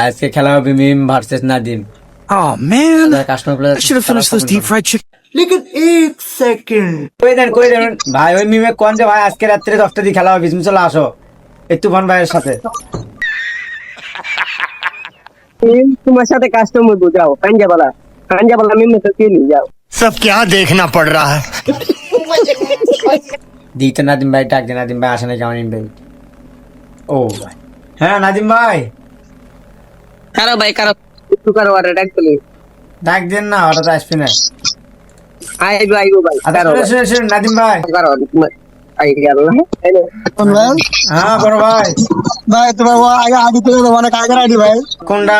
আজকে খেলা হবে Mim versus Nadim Oh man, customer I should have finished those deep fried chicken. কই দেন কই দেন ভাই ওই মিমে কোন যে ভাই আজকে রাত্রে দশটা দিয়ে খেলা হবে তুমি চলে আসো এই তুফান ভাইয়ের সাথে মিম তোমার সাথে কাস্টমার বুঝাও কাঞ্জাবালা কাঞ্জাবালা মিম তো কে নিয়ে যাও सब क्या देखना पड़ रहा है দিতে নাদিম ভাই ডাক দে নাদিম ভাই আসে না কেমন ভাই ও ভাই হ্যাঁ নাদিম ভাই কারও ভাই কারও একটু কারও আর ডাক তুলি ডাক দেন না হঠাৎ আসবে না। ভাই আচ্ছা কারও শুনে শুনে নাদিম ভাই। কারও আই গেল। হ্যাঁ বড় ভাই। ভাই তোমার ও আগে আগে অনেক আগের আইডি ভাই। কোনটা?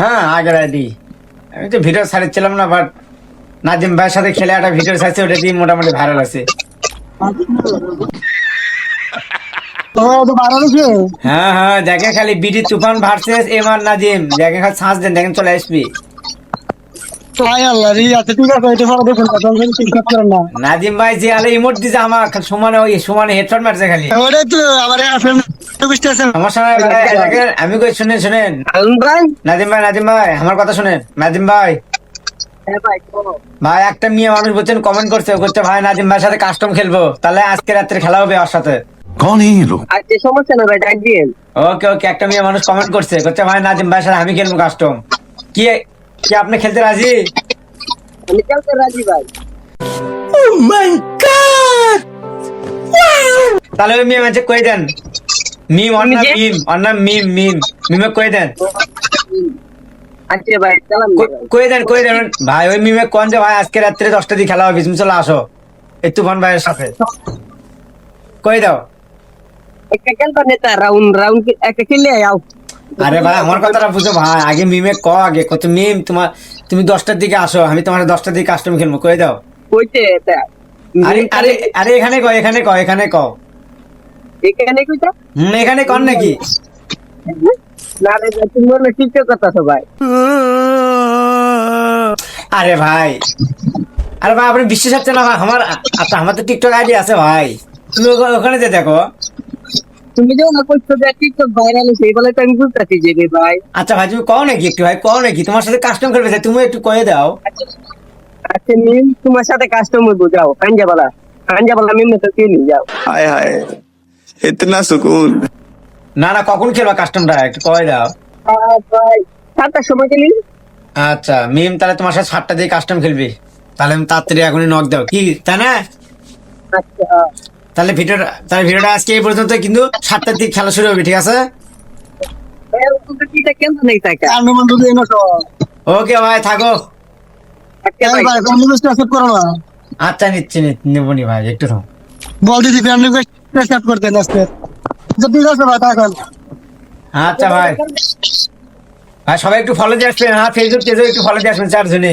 হ্যাঁ আগের আইডি। আমি তো ভিডিও ছাড়ছিলাম না বাট নাদিম ভাইয়ের সাথে খেলে একটা ভিডিও ছাড়ছে ওটা দিয়ে মোটামুটি ভাইরাল আছে তোমার তো বারো হয়েছে হ্যাঁ হ্যাঁ দেখে খালি BD Tufan versus M R Nadim দেখে খালি ছাঁচ দেন দেখেন চলে আসবি। ভাই আল্লাহ রি ঠিক আছে এটা সব দেখুন না তুমি ঠিক করেন না। নাদিম ভাই যে আলে ইমোট দিছে আমার সমানে ওই সমানে হেডফোন মারছে খালি। তো আমার ফ্রেন্ড আমার সময় আমি কই শুনেন শুনেন। আলম ভাই? নাদিম ভাই আমার কথা শুনেন। নাদিম ভাই। হ্যাঁ ভাই একটা মেয়ে মানুষ বলছেন কমেন্ট করছে ও করছে ভাই নাজিম ভাইয়ের সাথে কাস্টম খেলব। তাহলে আজকে রাত্রে খেলা হবে ওর সাথে। কোন আজকে সমস্যা না ভাই ডাক ওকে ওকে একটা মেয়ে মানুষ কমেন্ট করছে। করছে ভাই নাজিম ভাই আমি খেলব কাস্টম কি কি আপনি খেলতে রাজি? আমি খেলতে রাজি ভাই। Oh my god! তাহলে ওই মেয়ে কই দেন? মিম অন্য মিম মিম মিম মিমে কই দেন? আচ্ছা ভাই কই দেন কই দেন? ভাই ওই মিমে কোন যে ভাই আজকে রাত্রে দশটা দিয়ে খেলা হবে বিসমিল্লাহ আসো। এই তুফান ভাইয়ের সাথে। কই দাও? একটা খেলবা নেতা? রাউন্ড রাউন্ড একটা খেলে আও। আরে ভাই আমার কথাটা বুঝো ভাই। আগে মিমে ক আগে কত মিম তোমার তুমি দশটার দিকে আসো আমি তোমার দশটার দিকে কাস্টম খেলব কই দাও? কইতে আরে আরে আরে এখানে ক এখানে ক এখানে ক। এখানে কইতা হুম এখানে কর নাকি? না রে তুমি টিকটক কথা সবাই আরে ভাই। আরে ভাই আপনি বিশ্বাস হচ্ছে না আমার আচ্ছা আমার তো টিকটক আইডি আছে ভাই। তুমি ওখা- ওখানে যে দেখো। তুমি যে না করছ যে টিকটক ভাইরাল হয়েছে। বলে তো আমি বুঝতেছি যে রে ভাই। আচ্ছা ভাই তুমি কও নাকি একটু ভাই কও নাকি? তোমার সাথে কাস্টম করবে তুমি একটু কয়ে দাও। আচ্ছা, আচ্ছা মিম তোমার সাথে কাস্টম হইব যাও পাঞ্জাবালা পাঞ্জাবালা মিম তো কে নিয়ে যাও। হায় হায় ইতনা সুকুন। না না কখন খেলবা কাস্টমটা একটু কয়ে দাও। ভাই সাতটার সময় গেলি আচ্ছা মিম তাহলে তোমার সাথে সাতটা দিয়ে কাস্টম খেলবি। তাহলে আমি তাড়াতাড়ি এখনই নক দাও। কি তাই না? আচ্ছা তাহলে ভিডিওটা তাহলে ভিডিওটা আজকে এই পর্যন্ত কিন্তু সাতটার দিকে খেলা শুরু হবে ঠিক আছে? ওকে ভাই থাকো। আচ্ছা অ্যাকসেপ্ট করো না। আচ্ছা নিচ্ছি ভাই একটু থাম। বল দিদি ফ্রেন্ড রিকোয়েস্ট করতে আজকে। আচ্ছা ভাই থাকেন আচ্ছা ভাই। ভাই সবাই একটু ফলো দিয়ে আসবেন হ্যাঁ ফেসবুক পেজে একটু ফলো দিয়ে আসবেন চারজনে।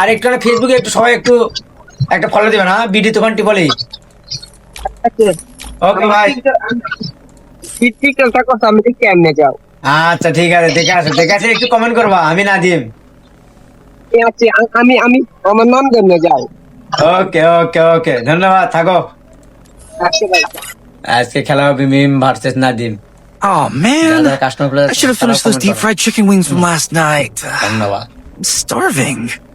আর একটু ফেসবুকে একটু সবাই একটু একটা ফলো দেবেন হ্যাঁ বিডি ওকে ভাই কথা আমি এমনি যাও। আচ্ছা ঠিক আছে দেখে দেখে একটু কমেন্ট করবা আমি আছে আমি আমি আমার নাম যাও? ওকে ওকে ওকে ধন্যবাদ থাকো। আচ্ছা ভাই। আজকে খেলা হবে Mim versus Nadim Oh man, customer I should have finished those deep fried chicken wings from last night. ধন্যবাদ। I'm starving.